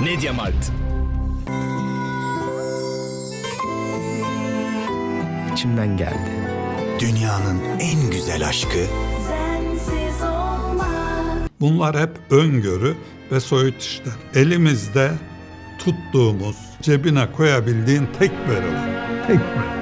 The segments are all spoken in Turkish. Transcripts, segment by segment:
Mediamarkt. İçimden geldi. Dünyanın en güzel aşkı. Bunlar hep öngörü ve soyut işler. Elimizde tuttuğumuz, cebine koyabildiğin tek var. Tek veri.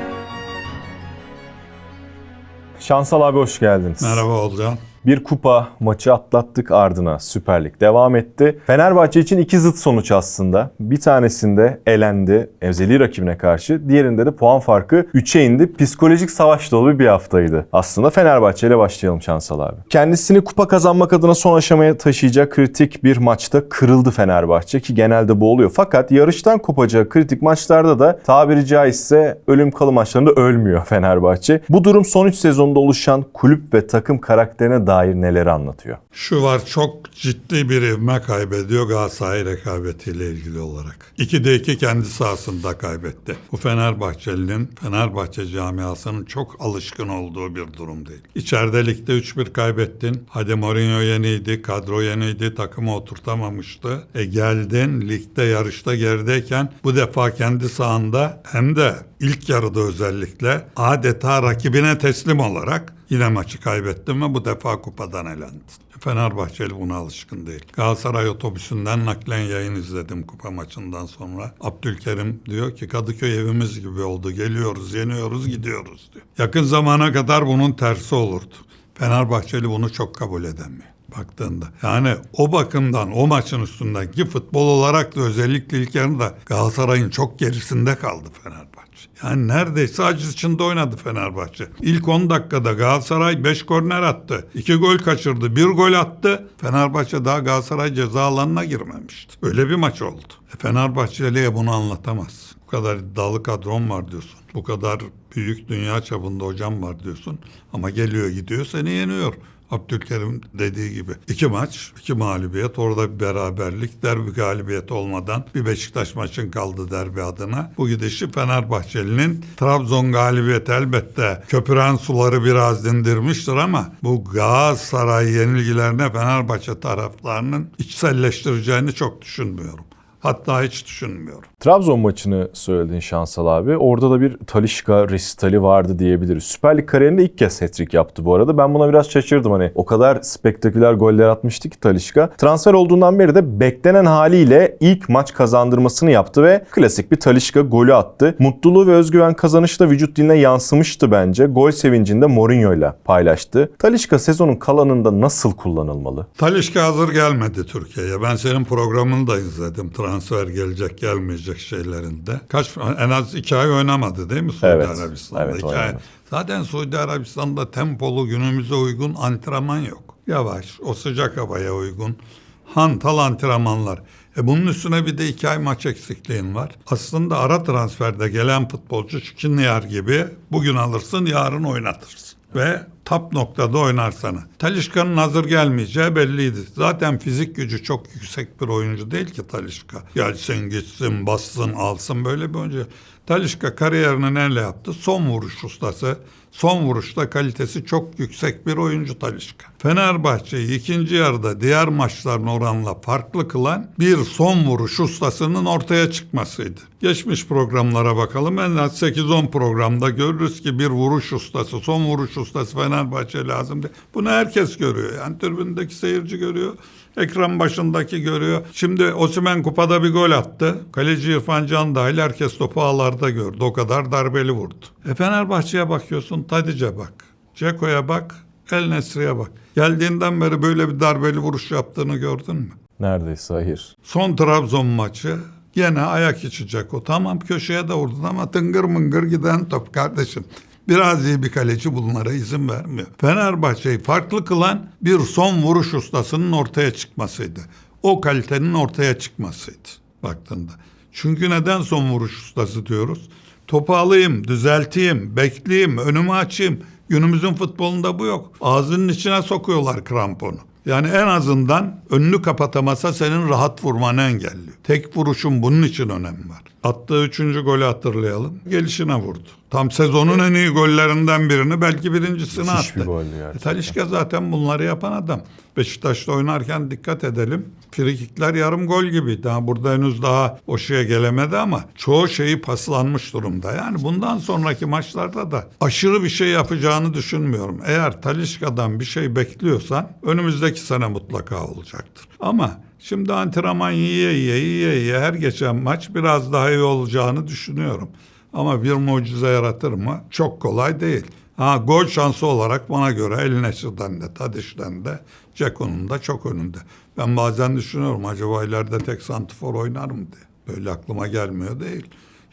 Şansal abi hoş geldiniz. Merhaba Olcan. Bir kupa maçı atlattık ardına Süper Lig devam etti. Fenerbahçe için iki zıt sonuç aslında. Bir tanesinde elendi ezeli rakibine karşı. Diğerinde de puan farkı 3'e indi. Psikolojik savaş dolu bir haftaydı. Aslında Fenerbahçe ile başlayalım Şansal abi. Kendisini kupa kazanmak adına son aşamaya taşıyacak kritik bir maçta kırıldı Fenerbahçe ki genelde bu oluyor. Fakat yarıştan kopacağı kritik maçlarda da tabiri caizse ölüm kalım maçlarında ölmüyor Fenerbahçe. Bu durum son 3 sezonda oluşan kulüp ve takım karakterine dair neleri anlatıyor? Şu var çok ciddi bir ivme kaybediyor Galatasaray rekabetiyle ilgili olarak. 2'de 2 kendi sahasında kaybetti. Bu Fenerbahçeli'nin, Fenerbahçe camiasının çok alışkın olduğu bir durum değil. İçeride ligde 3-1 kaybettin. Hadi Mourinho yeniydi, kadro yeniydi, takımı oturtamamıştı. E geldin ligde yarışta gerideyken bu defa kendi sahanda hem de ilk yarıda özellikle adeta rakibine teslim olarak Yine maçı kaybettim ve bu defa kupadan elendin. Fenerbahçeli buna alışkın değil. Galatasaray otobüsünden naklen yayın izledim kupa maçından sonra. Abdülkerim diyor ki Kadıköy evimiz gibi oldu. Geliyoruz, yeniyoruz, gidiyoruz diyor. Yakın zamana kadar bunun tersi olurdu. Fenerbahçeli bunu çok kabul edemiyor baktığında. Yani o bakımdan o maçın üstündeki futbol olarak da özellikle ilk yarıda Galatasaray'ın çok gerisinde kaldı Fenerbahçe. Yani neredeyse aciz içinde oynadı Fenerbahçe. İlk 10 dakikada Galatasaray 5 korner attı. 2 gol kaçırdı. 1 gol attı. Fenerbahçe daha Galatasaray ceza alanına girmemişti. Öyle bir maç oldu. E Fenerbahçeli'ye bunu anlatamaz. Bu kadar iddialı kadron var diyorsun. Bu kadar büyük dünya çapında hocam var diyorsun. Ama geliyor gidiyor seni yeniyor. Abdülkerim dediği gibi iki maç, iki mağlubiyet, orada bir beraberlik, derbi galibiyeti olmadan bir Beşiktaş maçın kaldı derbi adına. Bu gidişi Fenerbahçeli'nin Trabzon galibiyeti elbette köpüren suları biraz dindirmiştir ama bu Galatasaray yenilgilerine Fenerbahçe taraflarının içselleştireceğini çok düşünmüyorum. Hatta hiç düşünmüyorum. Trabzon maçını söyledin Şansal abi. Orada da bir Talişka resitali vardı diyebiliriz. Süper Lig kariyerinde ilk kez hat-trick yaptı bu arada. Ben buna biraz şaşırdım. Hani o kadar spektaküler goller atmıştı ki Talişka. Transfer olduğundan beri de beklenen haliyle ilk maç kazandırmasını yaptı ve klasik bir Talişka golü attı. Mutluluğu ve özgüven kazanışı da vücut diline yansımıştı bence. Gol sevincini de Mourinho ile paylaştı. Talişka sezonun kalanında nasıl kullanılmalı? Talişka hazır gelmedi Türkiye'ye. Ben senin programını da izledim. Transfer gelecek gelmeyecek şeylerinde. Kaç en az iki ay oynamadı değil mi Suudi Evet, Arabistan'da? evet, İki ay. Zaten Suudi Arabistan'da tempolu günümüze uygun antrenman yok. Yavaş, o sıcak havaya uygun. Hantal antrenmanlar. E bunun üstüne bir de iki ay maç eksikliğin var. Aslında ara transferde gelen futbolcu Şikrinyar gibi bugün alırsın yarın oynatırsın. Ve tap noktada oynar sana. Talişka'nın hazır gelmeyeceği belliydi. Zaten fizik gücü çok yüksek bir oyuncu değil ki Talişka. Gelsin gitsin bassın alsın böyle bir oyuncu. Talişka kariyerini neyle yaptı? Son vuruş ustası. Son vuruşta kalitesi çok yüksek bir oyuncu Talişka. Fenerbahçe'yi ikinci yarıda diğer maçların oranla farklı kılan bir son vuruş ustasının ortaya çıkmasıydı. Geçmiş programlara bakalım. En az 8-10 programda görürüz ki bir vuruş ustası, son vuruş ustası Fenerbahçe lazım. diye. Bunu herkes görüyor. Yani tribündeki seyirci görüyor. Ekran başındaki görüyor. Şimdi Osimhen kupada bir gol attı. Kaleci İrfan Can dahil herkes topu ağlarda gördü. O kadar darbeli vurdu. E Fenerbahçe'ye bakıyorsun Tadic'e bak. Ceko'ya bak. El Nesri'ye bak. Geldiğinden beri böyle bir darbeli vuruş yaptığını gördün mü? Neredeyse hayır. Son Trabzon maçı gene ayak içi Ceko. Tamam köşeye de vurdun ama tıngır mıngır giden top kardeşim. Biraz iyi bir kaleci bunlara izin vermiyor. Fenerbahçe'yi farklı kılan bir son vuruş ustasının ortaya çıkmasıydı. O kalitenin ortaya çıkmasıydı baktığında. Çünkü neden son vuruş ustası diyoruz? Topu alayım, düzelteyim, bekleyeyim, önümü açayım. Günümüzün futbolunda bu yok. Ağzının içine sokuyorlar kramponu. Yani en azından önünü kapatamasa senin rahat vurmanı engelliyor. Tek vuruşun bunun için önemi var. Attığı üçüncü golü hatırlayalım. Gelişine vurdu. Tam sezonun en iyi gollerinden birini belki birincisini Müthiş attı. bir goldü E, gerçekten. Talisca zaten bunları yapan adam. Beşiktaş'ta oynarken dikkat edelim. Frikikler yarım gol gibi. Daha burada henüz daha o şeye gelemedi ama çoğu şeyi paslanmış durumda. Yani bundan sonraki maçlarda da aşırı bir şey yapacağını düşünmüyorum. Eğer Talisca'dan bir şey bekliyorsan önümüzdeki sene mutlaka olacaktır. Ama şimdi antrenman yiye yiye yiye yiye her geçen maç biraz daha iyi olacağını düşünüyorum. Ama bir mucize yaratır mı? Çok kolay değil. Ha gol şansı olarak bana göre El Nesir'den de Tadiş'ten de Ceko'nun da çok önünde. Ben bazen düşünüyorum acaba ileride tek santifor oynar mı diye. Böyle aklıma gelmiyor değil.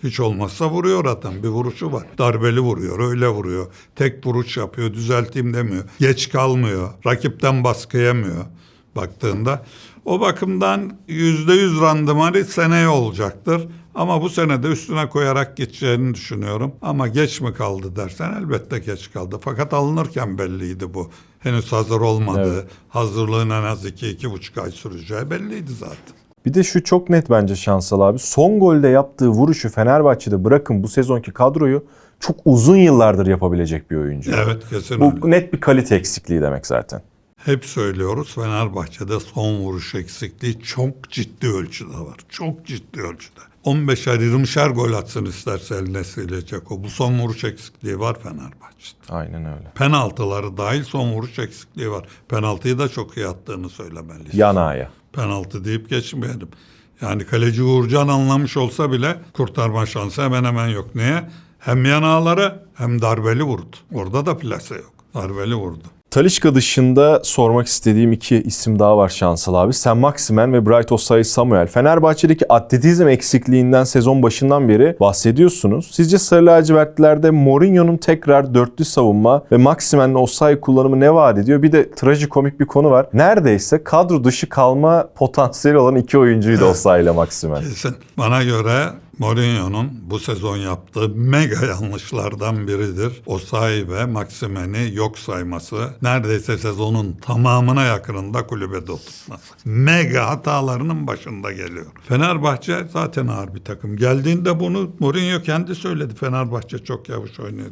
Hiç olmazsa vuruyor adam. Bir vuruşu var. Darbeli vuruyor, öyle vuruyor. Tek vuruş yapıyor, düzelteyim demiyor. Geç kalmıyor. Rakipten baskı yemiyor baktığında. O bakımdan yüzde yüz randımanı seneye olacaktır. Ama bu sene de üstüne koyarak geçeceğini düşünüyorum. Ama geç mi kaldı dersen elbette geç kaldı. Fakat alınırken belliydi bu. Henüz hazır olmadı. Evet. Hazırlığın en az iki, iki buçuk ay süreceği belliydi zaten. Bir de şu çok net bence Şansal abi. Son golde yaptığı vuruşu Fenerbahçe'de bırakın bu sezonki kadroyu çok uzun yıllardır yapabilecek bir oyuncu. Evet kesin öyle. Bu net bir kalite eksikliği demek zaten. Hep söylüyoruz Fenerbahçe'de son vuruş eksikliği çok ciddi ölçüde var. Çok ciddi ölçüde. 15'er 20'şer gol atsın isterse eline silecek o. Bu son vuruş eksikliği var Fenerbahçe'de. Aynen öyle. Penaltıları dahil son vuruş eksikliği var. Penaltıyı da çok iyi attığını söylemeliyiz. Yanaya. Penaltı deyip geçmeyelim. Yani kaleci Uğurcan anlamış olsa bile kurtarma şansı hemen hemen yok. Niye? Hem yanağları hem darbeli vurdu. Orada da plase yok. Darbeli vurdu. Talişka dışında sormak istediğim iki isim daha var Şansal abi. Sen Maximen ve Bright Osay Samuel. Fenerbahçe'deki atletizm eksikliğinden sezon başından beri bahsediyorsunuz. Sizce Sarı lacivertlerde Mourinho'nun tekrar dörtlü savunma ve Maximen'le Osay kullanımı ne vaat ediyor? Bir de trajikomik bir konu var. Neredeyse kadro dışı kalma potansiyeli olan iki oyuncuydu Osay ile Maximen. Kesin. Bana göre Mourinho'nun bu sezon yaptığı mega yanlışlardan biridir. Osayi ve Maximen'i yok sayması, neredeyse sezonun tamamına yakınında kulübede oturtması. Mega hatalarının başında geliyor. Fenerbahçe zaten ağır bir takım. Geldiğinde bunu Mourinho kendi söyledi. Fenerbahçe çok yavaş oynuyor.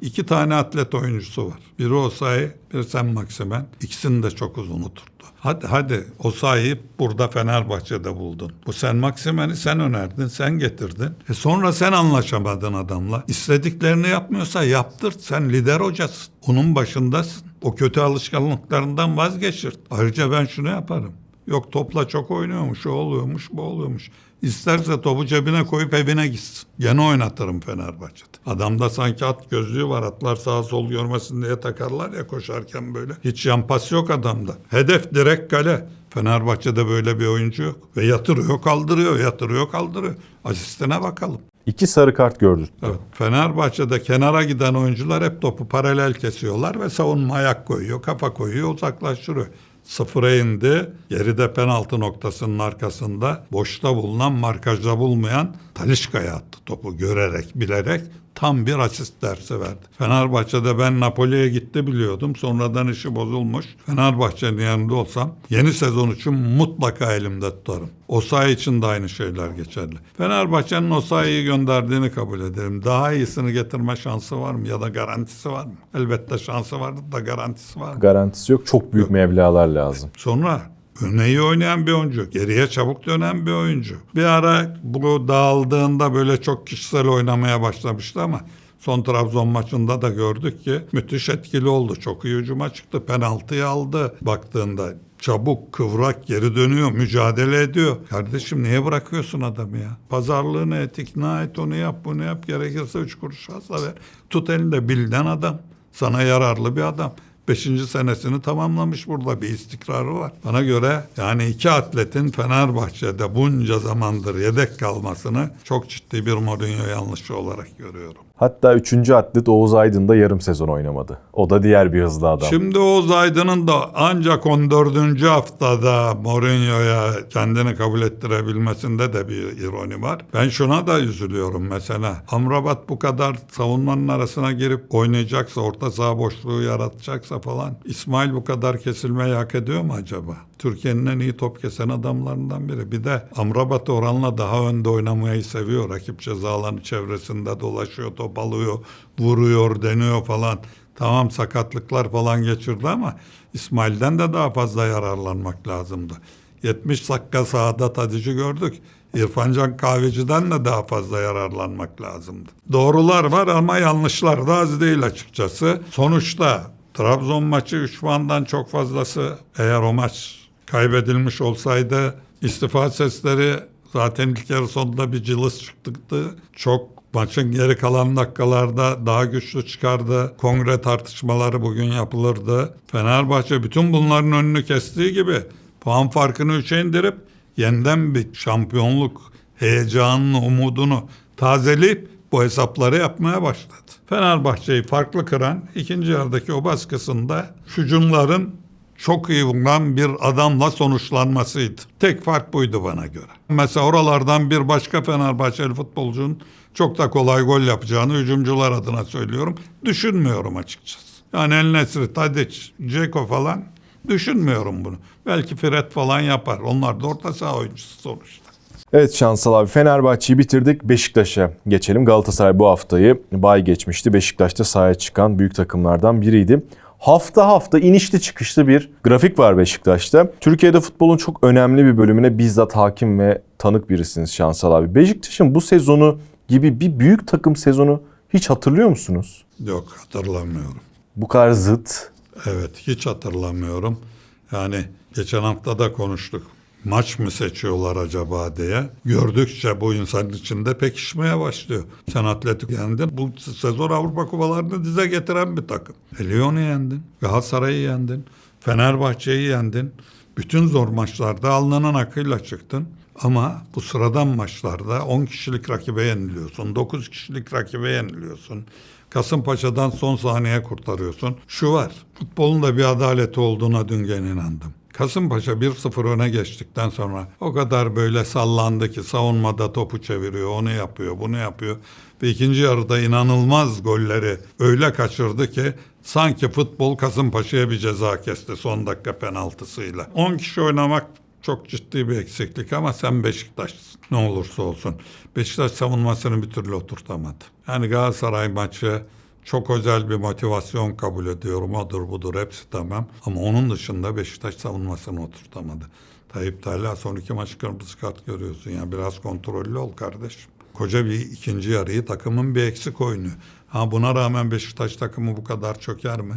İki tane atlet oyuncusu var. Biri Osayi, biri Sen Maximen. İkisini de çok uzun oturttu. Hadi hadi Osayi'yi burada Fenerbahçe'de buldun. Bu Sen Maximen'i sen önerdin, sen getirdin. E sonra sen anlaşamadın adamla. İstediklerini yapmıyorsa yaptır. Sen lider hocasın. Onun başındasın. O kötü alışkanlıklarından vazgeçir. Ayrıca ben şunu yaparım. Yok topla çok oynuyormuş, o oluyormuş, bu oluyormuş. İsterse topu cebine koyup evine gitsin. Gene oynatırım Fenerbahçe'de. Adamda sanki at gözlüğü var. Atlar sağa sol görmesin diye takarlar ya koşarken böyle. Hiç yan pas yok adamda. Hedef direkt kale. Fenerbahçe'de böyle bir oyuncu yok. Ve yatırıyor kaldırıyor, yatırıyor kaldırıyor. Asistine bakalım. İki sarı kart gördük. Evet. Fenerbahçe'de kenara giden oyuncular hep topu paralel kesiyorlar ve savunma ayak koyuyor, kafa koyuyor, uzaklaştırıyor. Sıfıra indi. Geride penaltı noktasının arkasında boşta bulunan, markajda bulmayan Talişka'ya attı topu görerek, bilerek tam bir asist dersi verdi. Fenerbahçe'de ben Napoli'ye gitti biliyordum. Sonradan işi bozulmuş. Fenerbahçe'nin yanında olsam yeni sezon için mutlaka elimde tutarım. Osayi için de aynı şeyler geçerli. Fenerbahçe'nin Osayi'yi gönderdiğini kabul ederim. Daha iyisini getirme şansı var mı ya da garantisi var mı? Elbette şansı vardı da garantisi var mı? Garantisi yok. Çok büyük meblağlar lazım. Sonra öne iyi oynayan bir oyuncu. Geriye çabuk dönen bir oyuncu. Bir ara bu dağıldığında böyle çok kişisel oynamaya başlamıştı ama son Trabzon maçında da gördük ki müthiş etkili oldu. Çok iyi hücuma çıktı. Penaltıyı aldı baktığında. Çabuk, kıvrak, geri dönüyor, mücadele ediyor. Kardeşim niye bırakıyorsun adamı ya? Pazarlığını et, ikna et, onu yap, bunu yap. Gerekirse üç kuruş fazla ver. Tut elinde bilden adam. Sana yararlı bir adam. Beşinci senesini tamamlamış burada bir istikrarı var. Bana göre yani iki atletin Fenerbahçe'de bunca zamandır yedek kalmasını çok ciddi bir Mourinho yanlışı olarak görüyorum. Hatta üçüncü atlet Oğuz Aydın da yarım sezon oynamadı. O da diğer bir hızlı adam. Şimdi Oğuz Aydın'ın da ancak 14. haftada Mourinho'ya kendini kabul ettirebilmesinde de bir ironi var. Ben şuna da üzülüyorum mesela. Amrabat bu kadar savunmanın arasına girip oynayacaksa, orta saha boşluğu yaratacaksa falan İsmail bu kadar kesilmeyi hak ediyor mu acaba? Türkiye'nin en iyi top kesen adamlarından biri. Bir de Amrabat oranla daha önde oynamayı seviyor. Rakip ceza çevresinde dolaşıyor, top alıyor, vuruyor, deniyor falan. Tamam sakatlıklar falan geçirdi ama İsmail'den de daha fazla yararlanmak lazımdı. 70 dakika sahada Tadic'i gördük. İrfancan Kahveci'den de daha fazla yararlanmak lazımdı. Doğrular var ama yanlışlar da az değil açıkçası. Sonuçta Trabzon maçı 3 puandan çok fazlası eğer o maç kaybedilmiş olsaydı istifa sesleri zaten ilk yarı sonunda bir cılız çıktı. Çok maçın geri kalan dakikalarda daha güçlü çıkardı. Kongre tartışmaları bugün yapılırdı. Fenerbahçe bütün bunların önünü kestiği gibi puan farkını üçe indirip yeniden bir şampiyonluk heyecanını, umudunu tazeleyip bu hesapları yapmaya başladı. Fenerbahçe'yi farklı kıran ikinci yarıdaki o baskısında hücumların çok iyi vuran bir adamla sonuçlanmasıydı. Tek fark buydu bana göre. Mesela oralardan bir başka Fenerbahçeli futbolcunun çok da kolay gol yapacağını hücumcular adına söylüyorum. Düşünmüyorum açıkçası. Yani El Nesri, Tadic, Ceko falan düşünmüyorum bunu. Belki Fred falan yapar. Onlar da orta saha oyuncusu sonuçta. Evet Şansal abi Fenerbahçe'yi bitirdik. Beşiktaş'a geçelim. Galatasaray bu haftayı bay geçmişti. Beşiktaş'ta sahaya çıkan büyük takımlardan biriydi. Hafta hafta inişli çıkışlı bir grafik var Beşiktaş'ta. Türkiye'de futbolun çok önemli bir bölümüne bizzat hakim ve tanık birisiniz Şansal abi. Beşiktaş'ın bu sezonu gibi bir büyük takım sezonu hiç hatırlıyor musunuz? Yok hatırlamıyorum. Bu kadar zıt. Evet hiç hatırlamıyorum. Yani geçen hafta da konuştuk. Maç mı seçiyorlar acaba diye. Gördükçe bu insanın içinde pekişmeye başlıyor. Sen Atletik yendin. Bu sezon Avrupa kupalarını dize getiren bir takım. E, Lyon'u yendin. Galatasaray'ı yendin. Fenerbahçe'yi yendin. Bütün zor maçlarda alnının akıyla çıktın. Ama bu sıradan maçlarda 10 kişilik rakibe yeniliyorsun. 9 kişilik rakibe yeniliyorsun. Kasımpaşa'dan son saniye kurtarıyorsun. Şu var, futbolun da bir adaleti olduğuna dün inandım. Kasımpaşa 1-0 öne geçtikten sonra o kadar böyle sallandı ki savunmada topu çeviriyor, onu yapıyor, bunu yapıyor. Ve ikinci yarıda inanılmaz golleri öyle kaçırdı ki sanki futbol Kasımpaşa'ya bir ceza kesti son dakika penaltısıyla. 10 kişi oynamak çok ciddi bir eksiklik ama sen Beşiktaş'sın. Ne olursa olsun. Beşiktaş savunmasını bir türlü oturtamadı. Yani Galatasaray maçı çok özel bir motivasyon kabul ediyorum. Odur budur hepsi tamam. Ama onun dışında Beşiktaş savunmasını oturtamadı. Tayyip Talha son iki maç kırmızı kart görüyorsun. Ya biraz kontrollü ol kardeşim. Koca bir ikinci yarıyı takımın bir eksik oynuyor. Ha buna rağmen Beşiktaş takımı bu kadar çöker mi?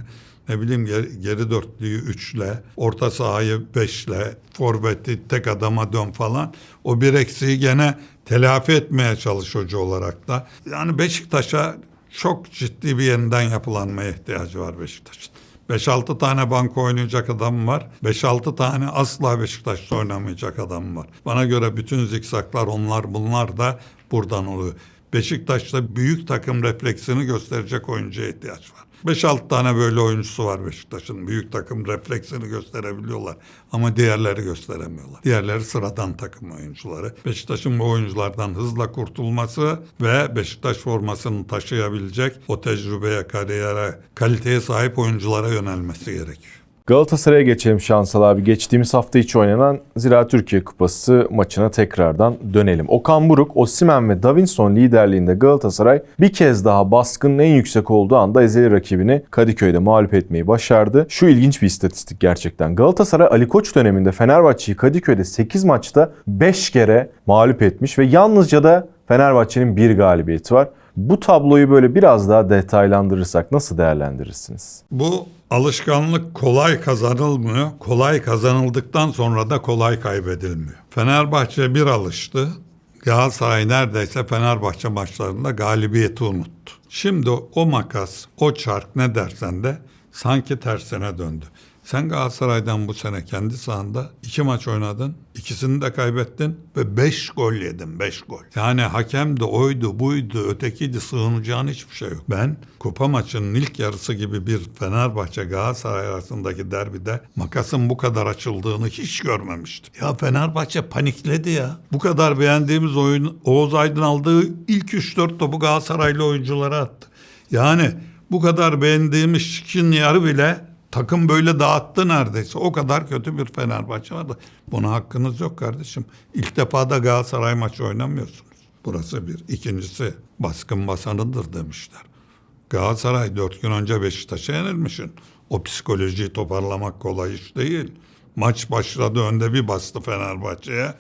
Ne bileyim geri, geri dörtlüyü üçle, orta sahayı beşle, forveti tek adama dön falan. O bir eksiği gene telafi etmeye çalış hoca olarak da. Yani Beşiktaş'a çok ciddi bir yeniden yapılanmaya ihtiyacı var Beşiktaş'ın. 5-6 tane banko oynayacak adam var. 5-6 tane asla Beşiktaş'ta oynamayacak adam var. Bana göre bütün zikzaklar onlar bunlar da buradan oluyor. Beşiktaş'ta büyük takım refleksini gösterecek oyuncuya ihtiyaç var. 5-6 tane böyle oyuncusu var Beşiktaş'ın. Büyük takım refleksini gösterebiliyorlar. Ama diğerleri gösteremiyorlar. Diğerleri sıradan takım oyuncuları. Beşiktaş'ın bu oyunculardan hızla kurtulması ve Beşiktaş formasını taşıyabilecek o tecrübeye, kariyere, kaliteye sahip oyunculara yönelmesi gerekiyor. Galatasaray'a geçelim Şansal abi. Geçtiğimiz hafta içi oynanan Zira Türkiye Kupası maçına tekrardan dönelim. Okan Buruk, Osimhen ve Davinson liderliğinde Galatasaray bir kez daha baskının en yüksek olduğu anda ezeli rakibini Kadıköy'de mağlup etmeyi başardı. Şu ilginç bir istatistik gerçekten. Galatasaray Ali Koç döneminde Fenerbahçe'yi Kadıköy'de 8 maçta 5 kere mağlup etmiş ve yalnızca da Fenerbahçe'nin bir galibiyeti var. Bu tabloyu böyle biraz daha detaylandırırsak nasıl değerlendirirsiniz? Bu alışkanlık kolay kazanılmıyor. Kolay kazanıldıktan sonra da kolay kaybedilmiyor. Fenerbahçe bir alıştı. Galatasaray neredeyse Fenerbahçe maçlarında galibiyeti unuttu. Şimdi o makas, o çark ne dersen de sanki tersine döndü. Sen Galatasaray'dan bu sene kendi sahanda iki maç oynadın. ikisini de kaybettin ve beş gol yedin. Beş gol. Yani hakem de oydu buydu ötekiydi sığınacağın hiçbir şey yok. Ben kupa maçının ilk yarısı gibi bir Fenerbahçe Galatasaray arasındaki derbide makasın bu kadar açıldığını hiç görmemiştim. Ya Fenerbahçe panikledi ya. Bu kadar beğendiğimiz oyun Oğuz Aydın aldığı ilk 3-4 topu Galatasaraylı oyunculara attı. Yani bu kadar beğendiğimiz Şikin yarı bile takım böyle dağıttı neredeyse. O kadar kötü bir Fenerbahçe vardı. Buna hakkınız yok kardeşim. İlk defa da Galatasaray maçı oynamıyorsunuz. Burası bir. İkincisi baskın basanıdır demişler. Galatasaray dört gün önce Beşiktaş'a yenilmişsin. O psikolojiyi toparlamak kolay iş değil. Maç başladı önde bir bastı Fenerbahçe'ye.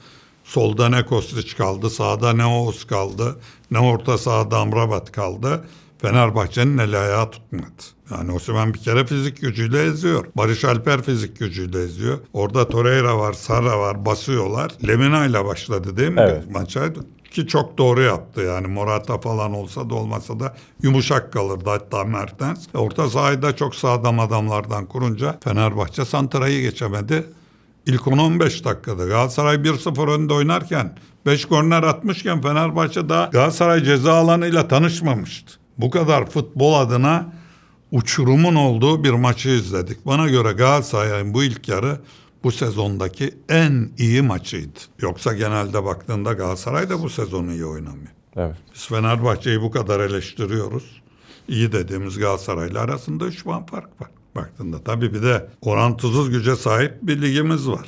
Solda ne Kostiç kaldı, sağda ne Oğuz kaldı, ne orta sahada Amrabat kaldı. Fenerbahçe'nin eli ayağı tutmadı. Yani Osimhen bir kere fizik gücüyle eziyor. Barış Alper fizik gücüyle eziyor. Orada Torreira var, Sara var, basıyorlar. Lemina ile başladı değil mi Evet. maça? Ki çok doğru yaptı yani Morata falan olsa da olmasa da yumuşak kalırdı hatta Mertens. Orta sahayı da çok sağlam adamlardan kurunca Fenerbahçe Santra'yı geçemedi. İlk 10-15 dakikada Galatasaray 1-0 önde oynarken 5 korner atmışken Fenerbahçe daha Galatasaray ceza alanıyla tanışmamıştı. Bu kadar futbol adına uçurumun olduğu bir maçı izledik. Bana göre Galatasaray'ın bu ilk yarı bu sezondaki en iyi maçıydı. Yoksa genelde baktığında Galatasaray da bu sezonu iyi oynamıyor. Evet. Biz Fenerbahçe'yi bu kadar eleştiriyoruz. İyi dediğimiz Galatasaray'la arasında 3 puan fark var. Baktığında tabii bir de orantısız güce sahip bir ligimiz var.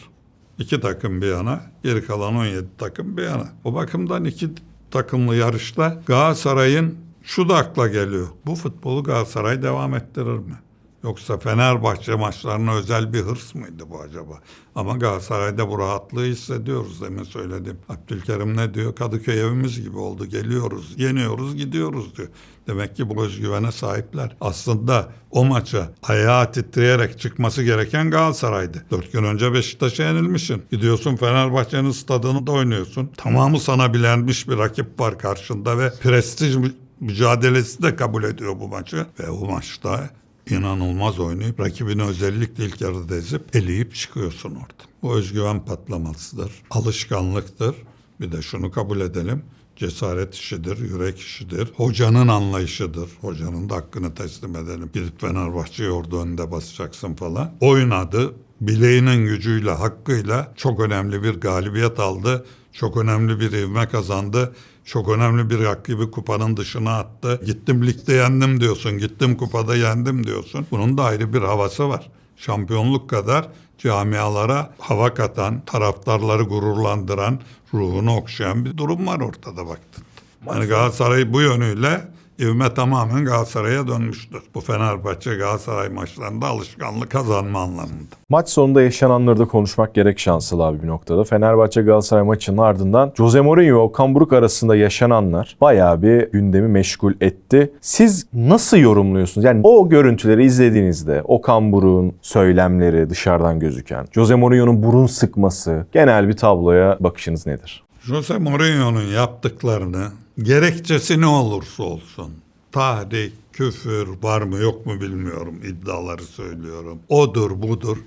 İki takım bir yana, geri kalan 17 takım bir yana. O bakımdan iki takımlı yarışta Galatasaray'ın şu da akla geliyor. Bu futbolu Galatasaray devam ettirir mi? Yoksa Fenerbahçe maçlarına özel bir hırs mıydı bu acaba? Ama Galatasaray'da bu rahatlığı hissediyoruz demin söyledim. Abdülkerim ne diyor? Kadıköy evimiz gibi oldu. Geliyoruz, yeniyoruz, gidiyoruz diyor. Demek ki bu özgüvene sahipler. Aslında o maça ayağı titreyerek çıkması gereken Galatasaray'dı. Dört gün önce Beşiktaş'a yenilmişsin. Gidiyorsun Fenerbahçe'nin stadını da oynuyorsun. Tamamı sana bilenmiş bir rakip var karşında ve prestij mücadelesi de kabul ediyor bu maçı. Ve o maçta inanılmaz oynayıp rakibini özellikle ilk yarıda ezip eleyip çıkıyorsun orada. Bu özgüven patlamasıdır, alışkanlıktır. Bir de şunu kabul edelim. Cesaret işidir, yürek işidir. Hocanın anlayışıdır. Hocanın da hakkını teslim edelim. Gidip Fenerbahçe'yi orada önde basacaksın falan. Oynadı. Bileğinin gücüyle, hakkıyla çok önemli bir galibiyet aldı. Çok önemli bir ivme kazandı. Çok önemli bir rakibi kupanın dışına attı. Gittim ligde yendim diyorsun. Gittim kupada yendim diyorsun. Bunun da ayrı bir havası var. Şampiyonluk kadar camialara hava katan, taraftarları gururlandıran, ruhunu okşayan bir durum var ortada baktın. Yani Galatasaray bu yönüyle ivme tamamen Galatasaray'a dönmüştür. Bu Fenerbahçe Galatasaray maçlarında alışkanlık kazanma anlamında. Maç sonunda yaşananları da konuşmak gerek şanslı abi bir noktada. Fenerbahçe Galatasaray maçının ardından Jose Mourinho ve Okan Buruk arasında yaşananlar bayağı bir gündemi meşgul etti. Siz nasıl yorumluyorsunuz? Yani o görüntüleri izlediğinizde Okan Buruk'un söylemleri dışarıdan gözüken, Jose Mourinho'nun burun sıkması, genel bir tabloya bakışınız nedir? Jose Mourinho'nun yaptıklarını gerekçesi ne olursa olsun tarih, küfür var mı yok mu bilmiyorum iddiaları söylüyorum. Odur budur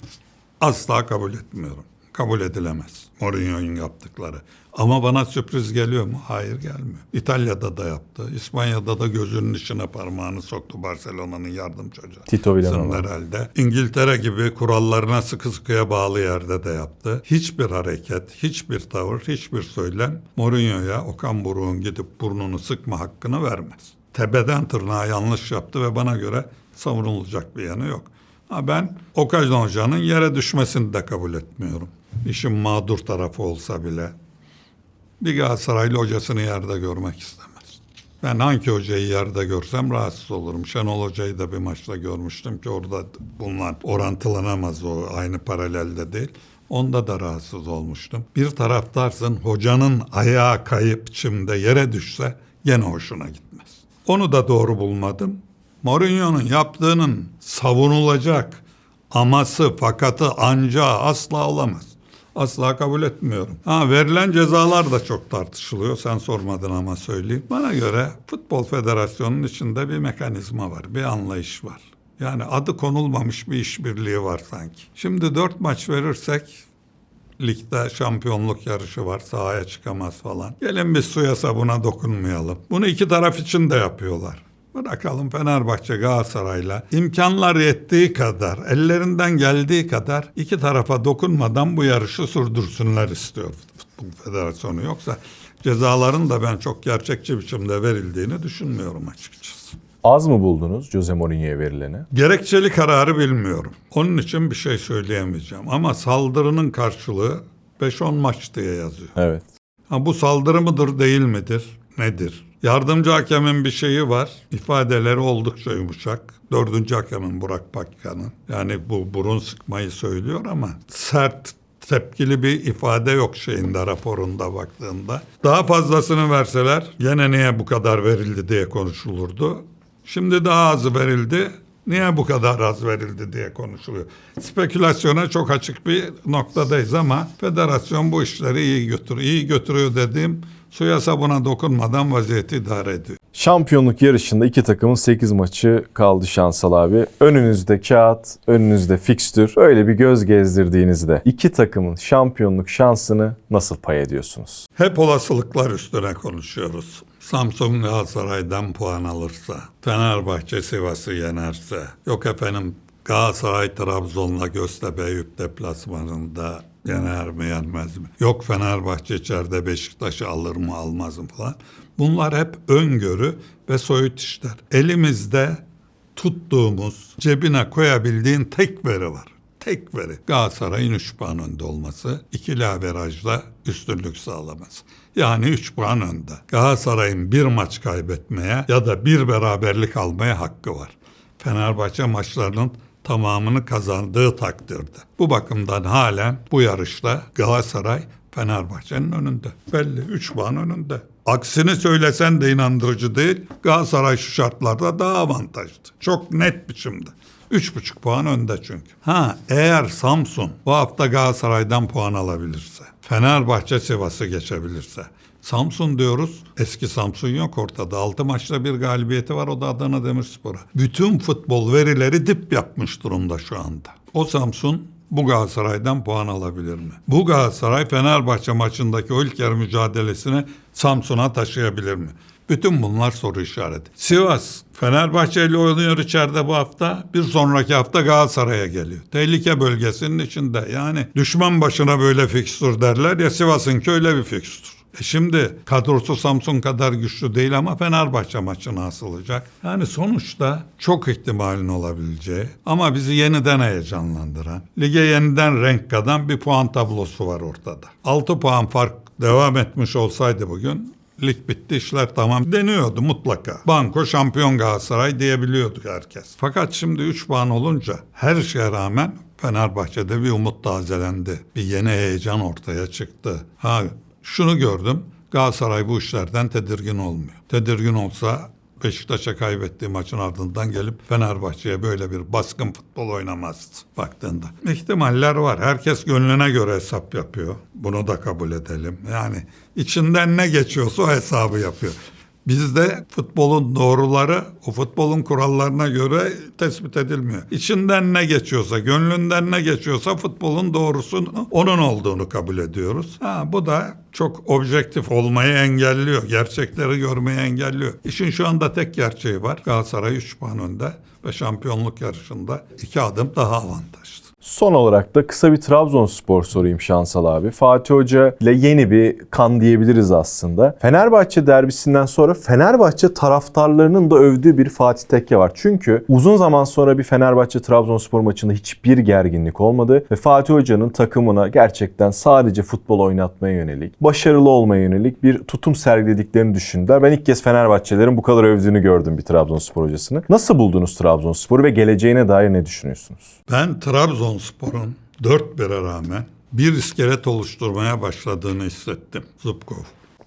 asla kabul etmiyorum. Kabul edilemez Mourinho'nun yaptıkları. Ama bana sürpriz geliyor mu? Hayır gelmiyor. İtalya'da da yaptı. İspanya'da da gözünün içine parmağını soktu Barcelona'nın yardımcı hocası. Tito Villanova. herhalde. İngiltere gibi kurallarına sıkı sıkıya bağlı yerde de yaptı. Hiçbir hareket, hiçbir tavır, hiçbir söylem Mourinho'ya Okan Buruk'un gidip burnunu sıkma hakkını vermez. Tepeden tırnağa yanlış yaptı ve bana göre savunulacak bir yanı yok. Ha ben Okan Hoca'nın yere düşmesini de kabul etmiyorum. İşin mağdur tarafı olsa bile bir Galatasaraylı hocasını yerde görmek istemez. Ben hangi hocayı yerde görsem rahatsız olurum. Şenol Hoca'yı da bir maçta görmüştüm ki orada bunlar orantılanamaz o aynı paralelde değil. Onda da rahatsız olmuştum. Bir taraftarsın hocanın ayağı kayıp çimde yere düşse gene hoşuna gitmez. Onu da doğru bulmadım. Mourinho'nun yaptığının savunulacak aması fakatı ancağı asla olamaz. Asla kabul etmiyorum. Ha, verilen cezalar da çok tartışılıyor. Sen sormadın ama söyleyeyim. Bana göre Futbol Federasyonu'nun içinde bir mekanizma var, bir anlayış var. Yani adı konulmamış bir işbirliği var sanki. Şimdi dört maç verirsek ligde şampiyonluk yarışı var sahaya çıkamaz falan. Gelin biz suya sabuna dokunmayalım. Bunu iki taraf için de yapıyorlar. Bırakalım Fenerbahçe Galatasaray'la imkanlar yettiği kadar, ellerinden geldiği kadar iki tarafa dokunmadan bu yarışı sürdürsünler istiyor Futbol Federasyonu. Yoksa cezaların da ben çok gerçekçi biçimde verildiğini düşünmüyorum açıkçası. Az mı buldunuz Jose Mourinho'ya verileni? Gerekçeli kararı bilmiyorum. Onun için bir şey söyleyemeyeceğim. Ama saldırının karşılığı 5-10 maç diye yazıyor. Evet. Ha, bu saldırı mıdır değil midir? Nedir? Yardımcı hakemin bir şeyi var. İfadeleri oldukça yumuşak. Dördüncü hakemin Burak Pakkan'ın. Yani bu burun sıkmayı söylüyor ama sert tepkili bir ifade yok şeyinde raporunda baktığında. Daha fazlasını verseler gene niye bu kadar verildi diye konuşulurdu. Şimdi daha azı verildi. Niye bu kadar az verildi diye konuşuluyor. Spekülasyona çok açık bir noktadayız ama federasyon bu işleri iyi götürüyor. İyi götürüyor dediğim suya sabuna dokunmadan vaziyeti idare ediyor. Şampiyonluk yarışında iki takımın 8 maçı kaldı Şansal abi. Önünüzde kağıt, önünüzde fikstür. Öyle bir göz gezdirdiğinizde iki takımın şampiyonluk şansını nasıl pay ediyorsunuz? Hep olasılıklar üstüne konuşuyoruz. Samsun Galatasaray'dan puan alırsa, Fenerbahçe Sivas'ı yenerse, yok efendim Galatasaray Trabzon'la Göztepe Eyüp deplasmanında yener mi yenmez mi? Yok Fenerbahçe içeride Beşiktaş'ı alır mı almaz mı falan. Bunlar hep öngörü ve soyut işler. Elimizde tuttuğumuz, cebine koyabildiğin tek veri var. Tek veri. Galatasaray'ın 3 puan önde olması, ikili averajla üstünlük sağlaması. Yani 3 puan önde. Galatasaray'ın bir maç kaybetmeye ya da bir beraberlik almaya hakkı var. Fenerbahçe maçlarının tamamını kazandığı takdirde. Bu bakımdan halen bu yarışta Galatasaray Fenerbahçe'nin önünde. Belli 3 puan önünde. Aksini söylesen de inandırıcı değil. Galatasaray şu şartlarda daha avantajlı. Çok net biçimde. 3,5 puan önde çünkü. Ha eğer Samsun bu hafta Galatasaray'dan puan alabilirse, Fenerbahçe Sivas'ı geçebilirse, Samsun diyoruz. Eski Samsun yok ortada. 6 maçta bir galibiyeti var o da Adana Demirspor'a. Bütün futbol verileri dip yapmış durumda şu anda. O Samsun bu Galatasaray'dan puan alabilir mi? Bu Galatasaray Fenerbahçe maçındaki o ilk yarı mücadelesini Samsun'a taşıyabilir mi? Bütün bunlar soru işareti. Sivas, Fenerbahçe ile oynuyor içeride bu hafta. Bir sonraki hafta Galatasaray'a geliyor. Tehlike bölgesinin içinde. Yani düşman başına böyle fikstür derler ya Sivas'ınki öyle bir fikstür. E şimdi kadrosu Samsun kadar güçlü değil ama Fenerbahçe maçına asılacak. Yani sonuçta çok ihtimalin olabileceği ama bizi yeniden heyecanlandıran, lige yeniden renk katan bir puan tablosu var ortada. 6 puan fark devam etmiş olsaydı bugün lig bitti işler tamam deniyordu mutlaka. Banko şampiyon Galatasaray diyebiliyorduk herkes. Fakat şimdi 3 puan olunca her şeye rağmen Fenerbahçe'de bir umut tazelendi. Bir yeni heyecan ortaya çıktı. Ha şunu gördüm. Galatasaray bu işlerden tedirgin olmuyor. Tedirgin olsa Beşiktaş'a kaybettiği maçın ardından gelip Fenerbahçe'ye böyle bir baskın futbol oynamazdı baktığında. İhtimaller var. Herkes gönlüne göre hesap yapıyor. Bunu da kabul edelim. Yani içinden ne geçiyorsa o hesabı yapıyor. Bizde futbolun doğruları o futbolun kurallarına göre tespit edilmiyor. İçinden ne geçiyorsa, gönlünden ne geçiyorsa futbolun doğrusunun onun olduğunu kabul ediyoruz. Ha, bu da çok objektif olmayı engelliyor. Gerçekleri görmeyi engelliyor. İşin şu anda tek gerçeği var. Galatasaray 3 puan önde ve şampiyonluk yarışında 2 adım daha avantajlı. Son olarak da kısa bir Trabzonspor sorayım Şansal abi. Fatih Hoca ile yeni bir kan diyebiliriz aslında. Fenerbahçe derbisinden sonra Fenerbahçe taraftarlarının da övdüğü bir Fatih Tekke var. Çünkü uzun zaman sonra bir Fenerbahçe Trabzonspor maçında hiçbir gerginlik olmadı ve Fatih Hoca'nın takımına gerçekten sadece futbol oynatmaya yönelik, başarılı olmaya yönelik bir tutum sergilediklerini düşündüler. Ben ilk kez Fenerbahçelerin bu kadar övdüğünü gördüm bir Trabzonspor hocasını. Nasıl buldunuz Trabzonspor'u ve geleceğine dair ne düşünüyorsunuz? Ben Trabzonspor'un 4-1'e rağmen bir iskelet oluşturmaya başladığını hissettim. Zubkov.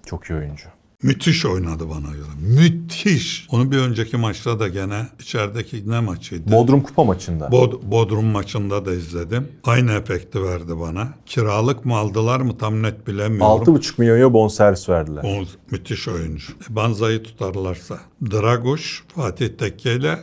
Çok iyi oyuncu. Müthiş oynadı bana göre. Müthiş. Onu bir önceki maçta da gene içerideki ne maçıydı? Bodrum Kupa maçında. Bod- Bodrum maçında da izledim. Aynı efekti verdi bana. Kiralık mı aldılar mı tam net bilemiyorum. 6,5 milyon euro bonservis verdiler. O müthiş oyuncu. E, Banza'yı tutarlarsa. Draguş, Fatih Tekke ile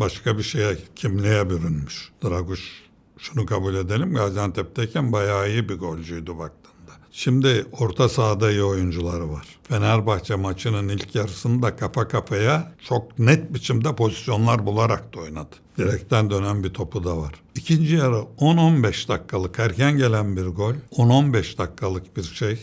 başka bir şeye, kimliğe bürünmüş. Draguş şunu kabul edelim Gaziantep'teyken bayağı iyi bir golcüydü baktığında. Şimdi orta sahada iyi oyuncuları var. Fenerbahçe maçının ilk yarısında kafa kafaya çok net biçimde pozisyonlar bularak da oynadı. Direkten dönen bir topu da var. İkinci yarı 10-15 dakikalık erken gelen bir gol, 10-15 dakikalık bir şey,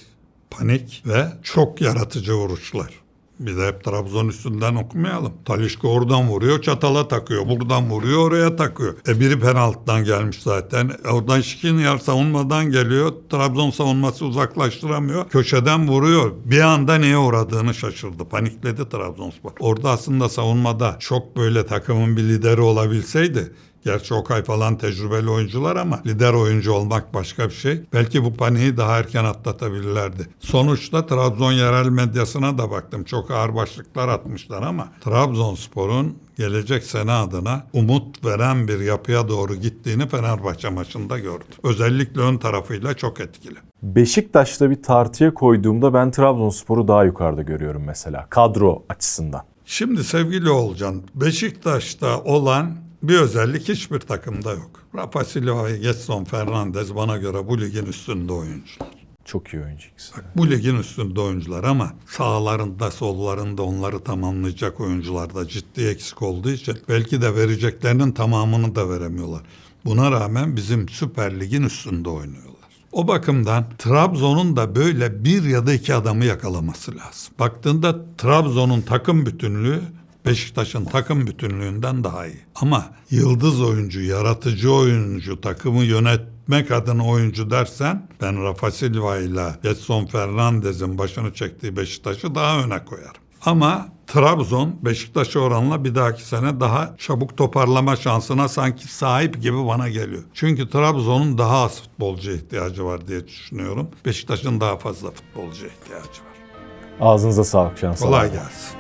panik ve çok yaratıcı vuruşlar. Bir de hep Trabzon üstünden okumayalım. Talişka oradan vuruyor, çatala takıyor. Buradan vuruyor, oraya takıyor. E biri penaltıdan gelmiş zaten. E oradan Şikiner savunmadan geliyor. Trabzon savunması uzaklaştıramıyor. Köşeden vuruyor. Bir anda neye uğradığını şaşırdı. Panikledi Trabzonspor. Orada aslında savunmada çok böyle takımın bir lideri olabilseydi Gerçi Okay falan tecrübeli oyuncular ama lider oyuncu olmak başka bir şey. Belki bu paniği daha erken atlatabilirlerdi. Sonuçta Trabzon yerel medyasına da baktım. Çok ağır başlıklar atmışlar ama Trabzonspor'un gelecek sene adına umut veren bir yapıya doğru gittiğini Fenerbahçe maçında gördüm. Özellikle ön tarafıyla çok etkili. Beşiktaş'ta bir tartıya koyduğumda ben Trabzonspor'u daha yukarıda görüyorum mesela kadro açısından. Şimdi sevgili Olcan, Beşiktaş'ta olan bir özellik hiçbir takımda yok. Rafa Silva ve Getson Fernandez bana göre bu ligin üstünde oyuncular. Çok iyi oyuncu ikisi. de. Bu ligin üstünde oyuncular ama sağlarında sollarında onları tamamlayacak oyuncular da ciddi eksik olduğu için belki de vereceklerinin tamamını da veremiyorlar. Buna rağmen bizim Süper Lig'in üstünde oynuyorlar. O bakımdan Trabzon'un da böyle bir ya da iki adamı yakalaması lazım. Baktığında Trabzon'un takım bütünlüğü Beşiktaş'ın takım bütünlüğünden daha iyi. Ama yıldız oyuncu, yaratıcı oyuncu, takımı yönetmek adına oyuncu dersen ben Rafa Silva ile Getson Fernandez'in başını çektiği Beşiktaş'ı daha öne koyarım. Ama Trabzon Beşiktaş'a oranla bir dahaki sene daha çabuk toparlama şansına sanki sahip gibi bana geliyor. Çünkü Trabzon'un daha az futbolcu ihtiyacı var diye düşünüyorum. Beşiktaş'ın daha fazla futbolcu ihtiyacı var. Ağzınıza sağlık şanslar. Kolay gelsin.